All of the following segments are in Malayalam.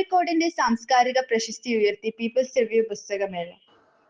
കോഴിക്കോടിന്റെ സാംസ്കാരിക പ്രശസ്തി ഉയർത്തി പീപ്പിൾസ് റിവ്യൂ പുസ്തകമേള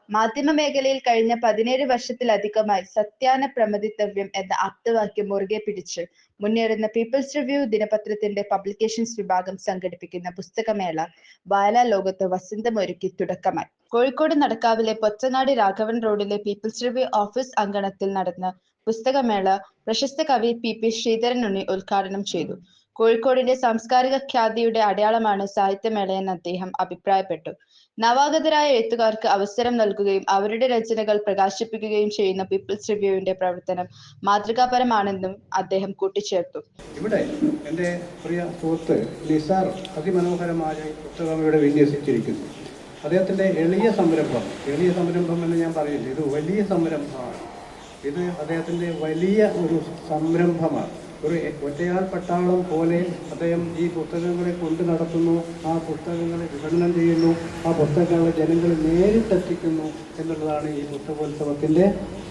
മാധ്യമ മേഖലയിൽ കഴിഞ്ഞ പതിനേഴ് വർഷത്തിലധികമായി സത്യാന പ്രമതിത്തവ്യം എന്ന ആപ്തവാക്യം മുറുകെ പിടിച്ച് മുന്നേറുന്ന പീപ്പിൾസ് റിവ്യൂ ദിനപത്രത്തിന്റെ പബ്ലിക്കേഷൻസ് വിഭാഗം സംഘടിപ്പിക്കുന്ന പുസ്തകമേള വായനാ ലോകത്ത് വസന്തമൊരുക്കി തുടക്കമായി. കോഴിക്കോട് നടക്കാവിലെ പൊറ്റനാട് രാഘവൻ റോഡിലെ പീപ്പിൾസ് റിവ്യൂ ഓഫീസ് അങ്കണത്തിൽ നടന്ന പുസ്തകമേള പ്രശസ്ത കവി പി പി ശ്രീധരൻ ഉണ്ണി ഉദ്ഘാടനം ചെയ്തു. കോഴിക്കോടിന്റെ സാംസ്കാരിക ഖ്യാതിയുടെ അടയാളമാണ് സാഹിത്യമേളയെന്ന് അദ്ദേഹം അഭിപ്രായപ്പെട്ടു. നവാഗതരായ എഴുത്തുകാർക്ക് അവസരം നൽകുകയും അവരുടെ രചനകൾ പ്രകാശിപ്പിക്കുകയും ചെയ്യുന്ന പീപ്പിൾസ് റിവ്യൂവിന്റെ പ്രവർത്തനം മാതൃകാപരമാണെന്നും അദ്ദേഹം കൂട്ടിച്ചേർത്തു. ഇവിടെ എന്റെ പ്രിയ സുഹൃത്ത് നിസാർ അതിമനോഹരമായ പുസ്തകം ഇവിടെ വിന്യസിച്ചിരിക്കുന്നു. അദ്ദേഹത്തിന്റെ എളിയ സംരംഭം എളിയ സംരംഭം എന്ന് ഞാൻ പറയില്ല ഇത് വലിയ സംരംഭമാണ്. ഇത് അദ്ദേഹത്തിന്റെ വലിയ ഒരു സംരംഭമാണ്. ഒരു ഒറ്റയാൾ പട്ടാളം പോലെ അദ്ദേഹം ഈ പുസ്തകങ്ങളെ കൊണ്ടു നടത്തുന്നു ആ പുസ്തകങ്ങളെ വിപണനം ചെയ്യുന്നു ആ പുസ്തകങ്ങളെ ജനങ്ങൾ നേരിട്ടെത്തിക്കുന്നു എന്നുള്ളതാണ് ഈ പുസ്തകോത്സവത്തിന്റെ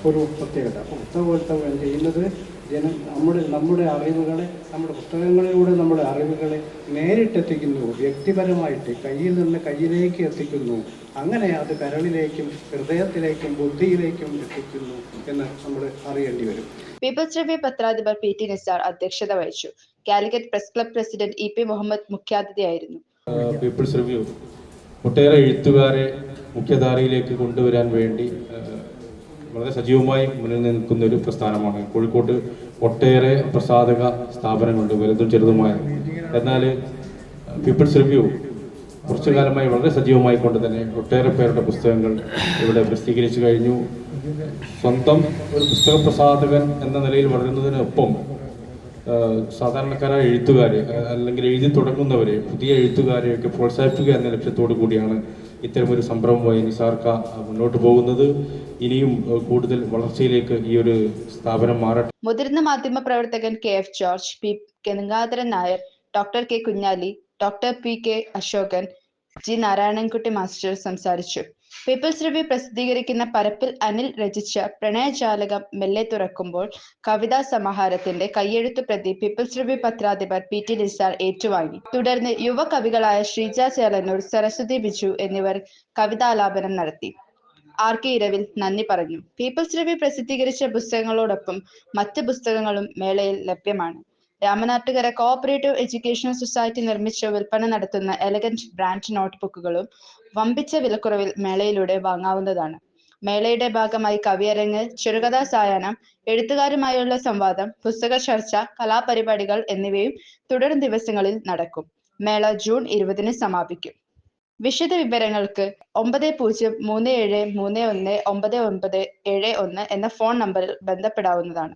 ഒരു പ്രത്യേകത. പുസ്തകോത്സവം ചെയ്യുന്നത് ജന നമ്മുടെ നമ്മുടെ അറിവുകളെ നമ്മുടെ പുസ്തകങ്ങളിലൂടെ നമ്മുടെ അറിവുകളെ നേരിട്ടെത്തിക്കുന്നു വ്യക്തിപരമായിട്ട് കയ്യിൽ നിന്ന് കയ്യിലേക്ക് എത്തിക്കുന്നു. അങ്ങനെ അത് കരളിലേക്കും ഹൃദയത്തിലേക്കും ബുദ്ധിയിലേക്കും എത്തിക്കുന്നു എന്ന് നമ്മൾ അറിയേണ്ടി വരും. പീപ്പിൾസ് റിവ്യൂ പത്രാധിപർ പി ടി നിസാർ അധ്യക്ഷത വഹിച്ചു. Calicut press club president E P Muhammad മുഖ്യാതിഥിയായിരുന്നു. People's review ഒട്ടേറെ എഴുത്തുകാരെ മുഖ്യധാരയിലേക്ക് കൊണ്ടുവരാൻ വേണ്ടി വളരെ സജീവമായി മുന്നിൽ നിൽക്കുന്ന ഒരു പ്രസ്ഥാനമാണ്. കോഴിക്കോട്ട് ഒട്ടേറെ പ്രസാധക സ്ഥാപനങ്ങളുണ്ട് വലുതും ചെറുതുമായ. എന്നാൽ പീപ്പിൾസ് റിവ്യൂ കുറച്ചു കാലമായി വളരെ സജീവമായി കൊണ്ട് തന്നെ ഒട്ടേറെ പേരുടെ പുസ്തകങ്ങൾ ഇവിടെ പ്രസിദ്ധീകരിച്ചു കഴിഞ്ഞു. സ്വന്തം ഒരു പുസ്തക പ്രസാധകൻ എന്ന നിലയിൽ വളരുന്നതിനൊപ്പം സാധാരണക്കാരായ എഴുത്തുകാരെ അല്ലെങ്കിൽ എഴുതി തുടങ്ങുന്നവരെ പുതിയ എഴുത്തുകാരെയൊക്കെ പ്രോത്സാഹിപ്പിക്കുക എന്ന ലക്ഷ്യത്തോടു കൂടിയാണ് ഇത്തരമൊരു സംരംഭമായി നിസാർക്ക മുന്നോട്ട് പോകുന്നത്. ഇനിയും കൂടുതൽ വളർച്ചയിലേക്ക് ഈ ഒരു സ്ഥാപനം മാറട്ടെ. മുതിർന്ന മാധ്യമ പ്രവർത്തകൻ K F George P Gangadharan Nair doctor K Kunhali doctor P K Asokan G Narayanankutty master സംസാരിച്ചു. പീപ്പിൾസ് റിവ്യൂ പ്രസിദ്ധീകരിക്കുന്ന പരപ്പിൽ അനിൽ രചിച്ച പ്രണയജാലകം മെല്ലെ തുറക്കുമ്പോൾ കവിതാ സമാഹാരത്തിന്റെ കയ്യെഴുത്തു പ്രതി പീപ്പിൾസ് റിവ്യൂ പത്രാധിപർ പി ടി നിസാർ ഏറ്റുവാങ്ങി. തുടർന്ന് യുവ കവികളായ ശ്രീജ ചേലന്നൂർ സരസ്വതി ബിജു എന്നിവർ കവിതാലാപനം നടത്തി. ആർ കെ ഇരവിൽ നന്ദി പറഞ്ഞു. പീപ്പിൾസ് റിവ്യൂ പ്രസിദ്ധീകരിച്ച പുസ്തകങ്ങളോടൊപ്പം മറ്റ് പുസ്തകങ്ങളും മേളയിൽ ലഭ്യമാണ്. രാമനാട്ടുകര കോഓപ്പറേറ്റീവ് എഡ്യൂക്കേഷണൽ സൊസൈറ്റി നിർമ്മിച്ച് വിൽപ്പന നടത്തുന്ന എലഗന്റ് ബ്രാൻഡ് നോട്ട്ബുക്കുകളും വമ്പിച്ച വിലക്കുറവിൽ മേളയിലൂടെ വാങ്ങാവുന്നതാണ്. മേളയുടെ ഭാഗമായി കവിയരങ്ങ് ചെറുകഥാ സായാഹ്നം എഴുത്തുകാരുമായുള്ള സംവാദം പുസ്തക ചർച്ച കലാപരിപാടികൾ എന്നിവയും തുടർ ദിവസങ്ങളിൽ നടക്കും. മേള ജൂൺ ഇരുപതിന് സമാപിക്കും. വിശദ വിവരങ്ങൾക്ക് ഒമ്പത് പൂജ്യം മൂന്ന് ഏഴ് മൂന്ന് ഒന്ന് ഒമ്പത് ഒമ്പത് ഏഴ് ഒന്ന് എന്ന ഫോൺ നമ്പറിൽ ബന്ധപ്പെടാവുന്നതാണ്.